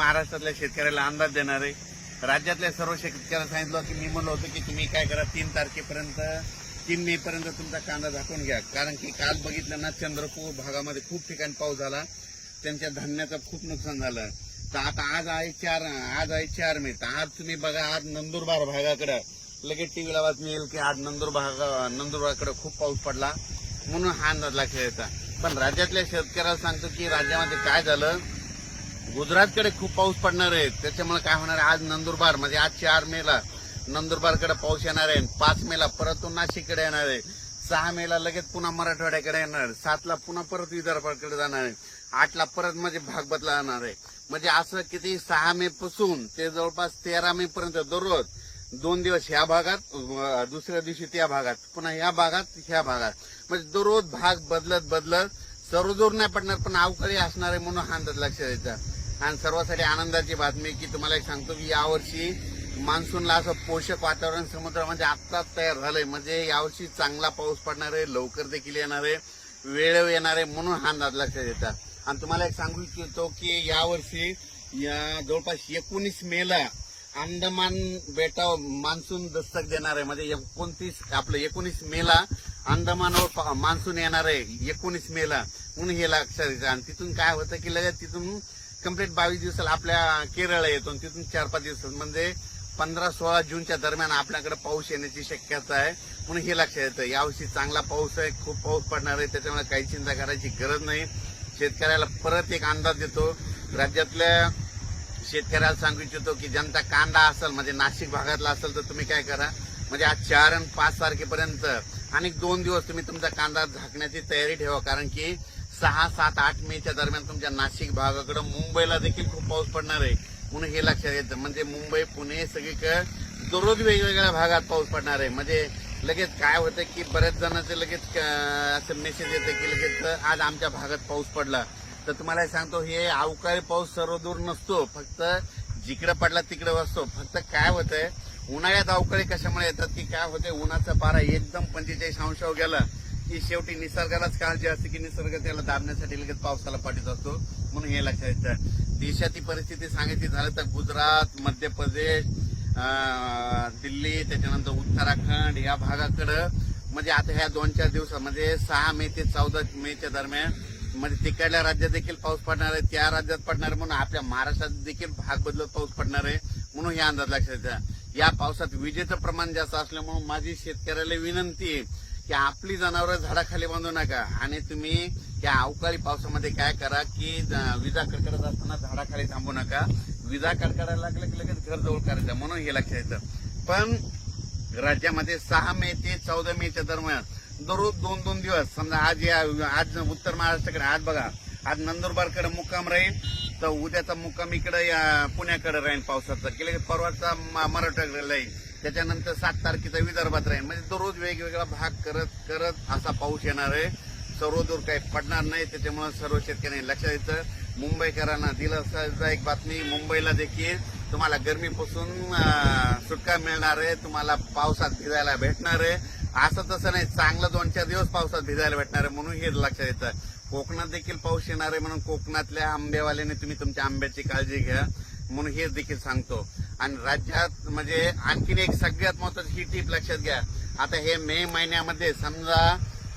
महाराष्ट्रातल्या शेतकऱ्याला अंदाज देणार. आहे राज्यातल्या सर्व शेतकऱ्याला सांगितलं की मी म्हणलं होतं की तुम्ही काय करा तीन तारखेपर्यंत तीन मे पर्यंत तुमचा कांदा झाकून घ्या. कारण की काल बघितलं ना चंद्रपूर भागामध्ये खूप ठिकाणी पाऊस झाला. त्यांच्या धान्याचं खूप नुकसान झालं. तर आता आज आहे चार आज आहे चार मे. तर आज तुम्ही बघा आज नंदुरबार भागाकडे लगेच टीव्हीला बातमी येईल की आज नंदुरबार नंदुरबारकडं नंदुरबारकडे खूप पाऊस पडला. म्हणून हा अंदाज लक्षात पण राज्यातल्या शेतकऱ्याला सांगतो की राज्यामध्ये काय झालं? गुजरातकडे खूप पाऊस पडणार आहे. त्याच्यामुळे काय होणार आहे? आज नंदुरबार म्हणजे आज चार मेला नंदुरबारकडे पाऊस येणार आहे. पाच मेला परत तो नाशिककडे येणार आहे. सहा मेला लगेच पुन्हा मराठवाड्याकडे येणार सातला पुन्हा परत विदर्भाकडे जाणार आहे. आठला परत म्हणजे भाग बदला जाणार आहे. म्हणजे असं किती सहा मे पासून ते जवळपास तेरा मे पर्यंत दररोज दोन दिवस ह्या भागात दुसऱ्या दिवशी त्या भागात पुन्हा ह्या भागात ह्या भागात. म्हणजे दररोज भाग बदलत बदलत सर्व नाही पडणार पण अवकाळी असणार आहे म्हणून हा अंदाज लक्षात द्यायचा आणि सर्वांसाठी आनंदाची बातमी की तुम्हाला एक सांगतो की यावर्षी मान्सूनला असं पोषक वातावरण समुद्रामध्ये आत्ताच तयार झालंय. म्हणजे यावर्षी चांगला पाऊस पडणार आहे लवकर देखील येणार आहे वेळेव येणार आहे म्हणून हा अंदाज लक्षात येतात आणि तुम्हाला एक सांगू इच्छितो की यावर्षी या जवळपास एकोणीस मेला अंदमान बेटावर मान्सून दस्तक देणार आहे. म्हणजे एकोणतीस आपलं एकोणीस मेला अंदमानवर पा- मान्सून येणार आहे. एकोणीस मेला. म्हणून हे लक्षात येतं. आणि तिथून काय होतं की लगेच तिथून कंप्लीट बावीस दिवसाला आपल्या केरळला येतो आणि तिथून चार पाच दिवसात म्हणजे पंधरा सोळा जूनच्या दरम्यान आपल्याकडे पाऊस येण्याची शक्यता आहे. म्हणून हे लक्षात येतं. यावर्षी चांगला पाऊस आहे. खूप पाऊस पडणार आहे. त्याच्यामुळे काही चिंता करायची गरज नाही. शेतकऱ्याला परत एक अंदाज देतो. राज्यातल्या शेतकऱ्याला सांगू इच्छितो की जनता कांदा असेल म्हणजे नाशिक भागातला असेल तर तुम्ही काय करा. म्हणजे आज चार आणि पाच तारखेपर्यंत आणि दोन दिवस तुम्ही तुमचा कांदा झाकण्याची तयारी ठेवा कारण की सहा सात आठ मेच्या दरम्यान तुमच्या नाशिक भागाकडे मुंबईला देखील खूप पाऊस पडणार आहे म्हणून हे लक्षात येतं. म्हणजे मुंबई पुणे सगळीकडे दररोज वेगवेगळ्या भागात पाऊस पडणार आहे. म्हणजे लगेच काय होतं की बऱ्याच जणांचे लगेच असं मेसेज येतं की लगेच आज आमच्या भागात पाऊस पडला. तर तुम्हाला हे सांगतो हे अवकाळी पाऊस सर्व दूर नसतो. फक्त जिकडे पडला तिकडे बसतो फक्त काय होतंय उन्हाळ्यात अवकाळी कशामुळे येतात की काय होते उन्हाचा पारा एकदम पंचेचाळीस अंशावर गेला की शेवटी निसर्गालाच काळजी असते की निसर्ग त्याला दाबण्यासाठी लगेच पावसाला पाठीत असतो. म्हणून हे लक्षात येतं. देशाची परिस्थिती सांगायची झालं तर गुजरात मध्य प्रदेश दिल्ली त्याच्यानंतर उत्तराखंड या भागाकडं म्हणजे आता ह्या दोन चार दिवसामध्ये सहा मे ते चौदा मेच्या दरम्यान म्हणजे तिकडल्या राज्यात देखील पाऊस पडणार आहे त्या राज्यात पडणार आहे म्हणून आपल्या महाराष्ट्रात देखील भाग बदलत पाऊस पडणार आहे म्हणून हे अंदाज लक्षात घ्या या पावसात विजेचं प्रमाण जास्त असल्यामुळे माझी शेतकऱ्याला विनंती आहे की आपली जनावरं झाडाखाली बांधू नका आणि तुम्ही या अवकाळी पावसामध्ये काय करा की विजा कडकडत असताना झाडाखाली थांबू नका. विजा कडकडायला लागलं की लगेच घर जवळ करायचं म्हणून हे लक्षात येतं पण राज्यामध्ये सहा मे ते चौदा मेच्या दरम्यान दररोज दोन दोन दिवस. समजा आज या आज उत्तर महाराष्ट्राकडे आज बघा आज नंदुरबारकडे मुक्काम राहील तर उद्याचा मुक्काम इकडे या पुण्याकडे राहील पावसाचा. की परवाचा म- मराठवाड्याकडे राहील. त्याच्यानंतर सात तारखेचा विदर्भात राहील. म्हणजे दररोज वेगवेगळा भाग करत करत असा पाऊस येणार आहे. सर्व दूर काही पडणार नाही. त्याच्यामुळे सर्व शेतकऱ्यांनी लक्षात येतं. मुंबईकरांना दिलं एक बातमी. मुंबईला देखील तुम्हाला गरमीपासून सुटका मिळणार आहे. तुम्हाला पावसात भिजायला भेटणार आहे. असं तसं नाही. चांगलं दोन चार दिवस पावसात भिजायला भेटणार आहे म्हणून हे लक्षात येतं. कोकणात देखील पाऊस येणार आहे म्हणून कोकणातल्या आंबेवाल्याने तुम्ही तुमच्या आंब्याची काळजी घ्या म्हणून हे देखील सांगतो. आणि राज्यात म्हणजे आणखीन एक सगळ्यात महत्वाची ही टीप लक्षात घ्या. आता हे मे महिन्यामध्ये समजा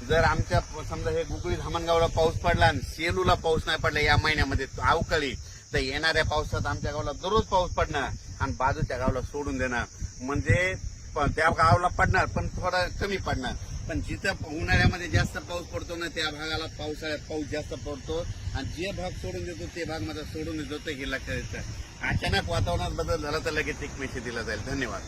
जर आमच्या समजा हे गुगळी धामणगावला पाऊस पडला आणि सेलूला पाऊस नाही पडला या महिन्यामध्ये अवकाळी तर येणाऱ्या पावसात आमच्या गावाला दररोज पाऊस पडणार आणि बाजूच्या गावाला सोडून देणार. म्हणजे त्या गावाला पडणार पण थोडा कमी पडणार. पण जिथं उन्हाळ्यामध्ये जास्त पाऊस पडतो ना त्या भागाला पावसाळ्यात पाऊस जास्त पडतो. आणि जे भाग सोडून देतो ते भाग माझा सोडून देतो ते हे लक्षात येतं अचानक वातावरणात बदल झाला तर लगेच एक मेसेज दिला जाईल. धन्यवाद.